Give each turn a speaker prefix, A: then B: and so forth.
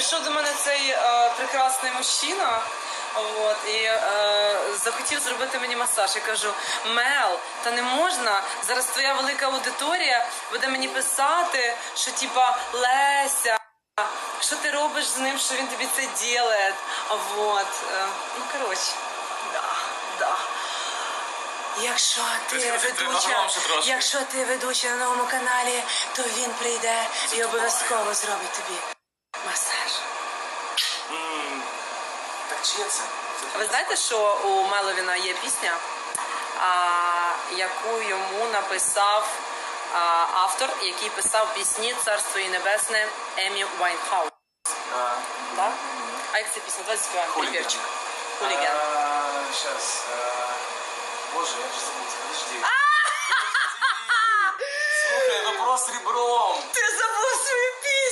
A: прийшов до мене цей е, прекрасний мужчина. От, і е, захотів зробити мені масаж. Я кажу: Мел, та не можна. Зараз твоя велика аудиторія буде мені писати, що типа Леся, що ти робиш з ним, що він тобі це ділає. Вот. Е, ну коротше, да, да. Якщо ти
B: Ти
A: ведуча, якщо ти ведуча на новому каналі, то він прийде і обов'язково зробить тобі масаж.
B: М, Так чиє це?
A: А Ви знаєте, що у Меловіна є пісня, а, яку йому написав а, автор, який писав пісні Царство і Небесне Емі Вайнхаус.
B: А,
A: Да? А як ця пісня? Давайте співаємо
B: Хуліган.
A: припівчик. Хуліган.
B: Боже, я вже забув. Подожди. Слухай, вопрос ребром.